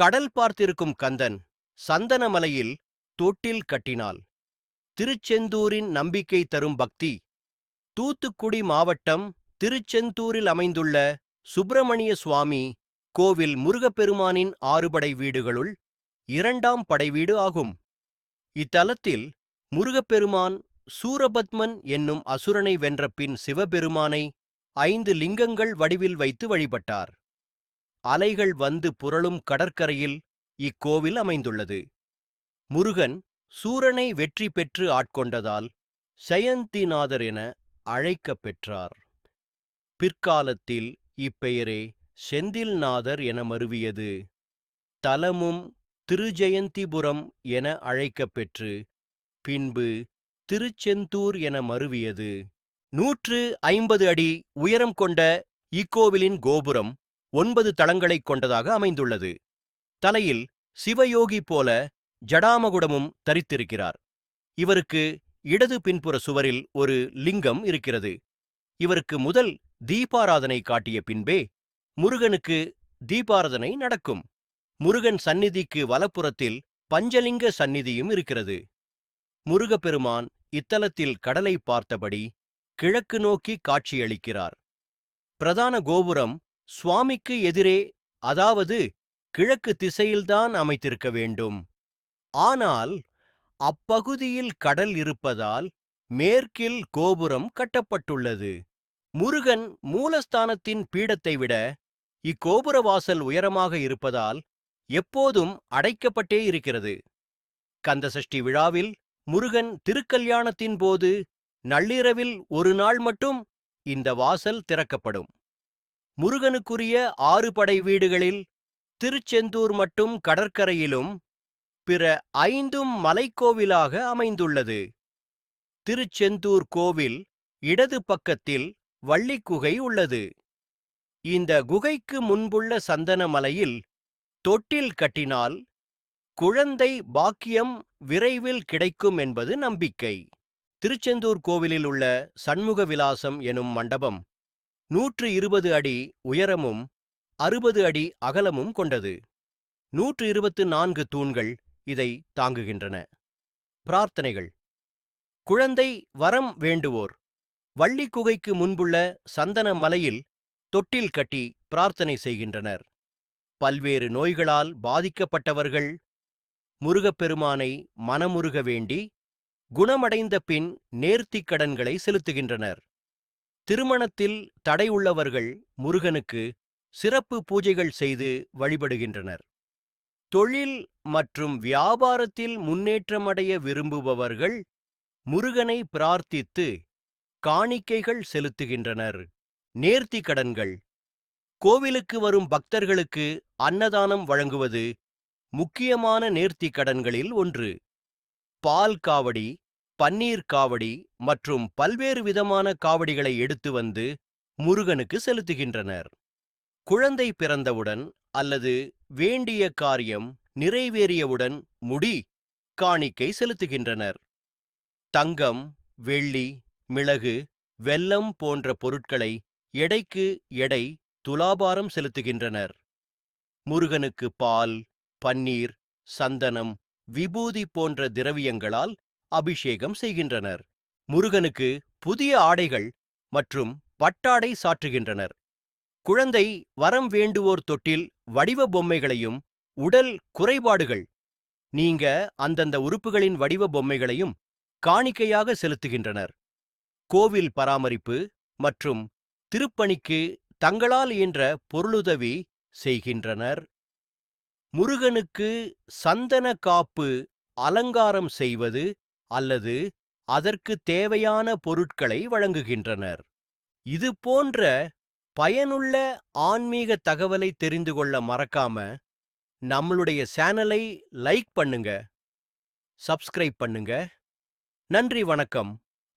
கடல் பார்த்திருக்கும் கந்தன் சந்தனமலையில் தொட்டில் கட்டினாள். திருச்செந்தூரின் நம்பிக்கை தரும் பக்தி. தூத்துக்குடி மாவட்டம் திருச்செந்தூரில் அமைந்துள்ள சுப்பிரமணிய சுவாமி கோவில் முருகப்பெருமானின் ஆறுபடை வீடுகளுள் இரண்டாம் படைவீடு ஆகும். இத்தலத்தில் முருகப்பெருமான் சூரபத்மன் என்னும் அசுரனை வென்ற பின் சிவபெருமானை ஐந்து லிங்கங்கள் வடிவில் வைத்து வழிபட்டார். அலைகள் வந்து புரளும் கடற்கரையில் இக்கோவில் அமைந்துள்ளது. முருகன் சூரனை வெற்றி பெற்று ஆட்கொண்டதால் சயந்திநாதர் என அழைக்கப் பெற்றார். பிற்காலத்தில் இப்பெயரே செந்தில்நாதர் என மருவியது. தலமும் திருஜெயந்திபுரம் என அழைக்கப் பெற்று பின்பு திருச்செந்தூர் என மருவியது. நூற்று ஐம்பது அடி உயரம் கொண்ட இக்கோவிலின் கோபுரம் ஒன்பது தளங்களைக் கொண்டதாக அமைந்துள்ளது. தலையில் சிவயோகி போல ஜடாமகுடமும் தரித்திருக்கிறார். இவருக்கு இடது பின்புற சுவரில் ஒரு லிங்கம் இருக்கிறது. இவருக்கு முதல் தீபாராதனை காட்டிய பின்பே முருகனுக்கு தீபாராதனை நடக்கும். முருகன் சந்நிதிக்கு வலப்புறத்தில் பஞ்சலிங்க சந்நிதியும் இருக்கிறது. முருகப்பெருமான் இத்தலத்தில் கடலை பார்த்தபடி கிழக்கு நோக்கி காட்சியளிக்கிறார். பிரதான கோபுரம் சுவாமிக்கு எதிரே அதாவது கிழக்கு திசையில்தான் அமைத்திருக்க வேண்டும். ஆனால் அப்பகுதியில் கடல் இருப்பதால் மேற்கில் கோபுரம் கட்டப்பட்டுள்ளது. முருகன் மூலஸ்தானத்தின் பீடத்தை விட இக்கோபுர வாசல் உயரமாக இருப்பதால் எப்போதும் அடைக்கப்பட்டே இருக்கிறது. கந்தசஷ்டி விழாவில் முருகன் திருக்கல்யாணத்தின் போது நள்ளிரவில் ஒரு நாள் மட்டும் இந்த வாசல் திறக்கப்படும். முருகனுக்குரிய ஆறு படை வீடுகளில் திருச்செந்தூர் மட்டும் கடற்கரையிலும் பிற ஐந்தும் மலைக்கோவிலாக அமைந்துள்ளது. திருச்செந்தூர் கோவில் இடது பக்கத்தில் வள்ளிக்குகை உள்ளது. இந்த குகைக்கு முன்புள்ள சந்தன மலையில் தொட்டில் கட்டினால் குழந்தை பாக்கியம் விரைவில் கிடைக்கும் என்பது நம்பிக்கை. திருச்செந்தூர் கோவிலில் உள்ள சண்முக விலாசம் எனும் மண்டபம் நூற்று இருபது அடி உயரமும் அறுபது அடி அகலமும் கொண்டது. நூற்று இருபத்து நான்கு தூண்கள் இதை தாங்குகின்றன. பிரார்த்தனைகள். குழந்தை வரம் வேண்டுவோர். வள்ளி குகைக்கு முன்புள்ள சந்தன மலையில் தொட்டில் கட்டி பிரார்த்தனை செய்கின்றனர். பல்வேறு நோய்களால் பாதிக்கப்பட்டவர்கள் முருகப்பெருமானை மனமுருக வேண்டி குணமடைந்த பின் நேர்த்திக் கடன்களை செலுத்துகின்றனர். திருமணத்தில் தடை உள்ளவர்கள் முருகனுக்கு சிறப்பு பூஜைகள் செய்து வழிபடுகின்றனர். தொழில் மற்றும் வியாபாரத்தில் முன்னேற்றமடைய விரும்புபவர்கள் முருகனை பிரார்த்தித்து காணிக்கைகள் செலுத்துகின்றனர். நேர்த்தி கடன்கள். கோவிலுக்கு வரும் பக்தர்களுக்கு அன்னதானம் வழங்குவது முக்கியமான நேர்த்தி கடன்களில் ஒன்று. பால் காவடி. பன்னீர் காவடி மற்றும் பல்வேறு விதமான காவடிகளை எடுத்து வந்து முருகனுக்கு செலுத்துகின்றனர். குழந்தை பிறந்தவுடன் அல்லது வேண்டிய காரியம் நிறைவேறியவுடன் முடி காணிக்கை செலுத்துகின்றனர். தங்கம் வெள்ளி மிளகு வெல்லம் போன்ற பொருட்களை எடைக்கு எடை துலாபாரம் செலுத்துகின்றனர். முருகனுக்கு பால் பன்னீர் சந்தனம் விபூதி போன்ற திரவியங்களால் அபிஷேகம் செய்கின்றனர். முருகனுக்கு புதிய ஆடைகள் மற்றும் பட்டாடை சாற்றுகின்றனர். குழந்தை வரம் வேண்டுவோர் தொட்டில் வடிவ பொம்மைகளையும் உடல் குறைபாடுகள் நீங்க அந்தந்த உறுப்புகளின் வடிவ பொம்மைகளையும் காணிக்கையாக செலுத்துகின்றனர். கோவில் பராமரிப்பு மற்றும் திருப்பணிக்கு தங்களால் இயன்ற பொருளுதவி செய்கின்றனர். முருகனுக்கு சந்தன காப்பு அலங்காரம் செய்வது அல்லது அதற்கு தேவையான பொருட்களை வழங்குகின்றனர். இது போன்ற பயனுள்ள ஆன்மீக தகவலை தெரிந்து கொள்ள மறக்காம நம்மளுடைய சேனலை லைக் பண்ணுங்க சப்ஸ்கிரைப் பண்ணுங்க. நன்றி வணக்கம்.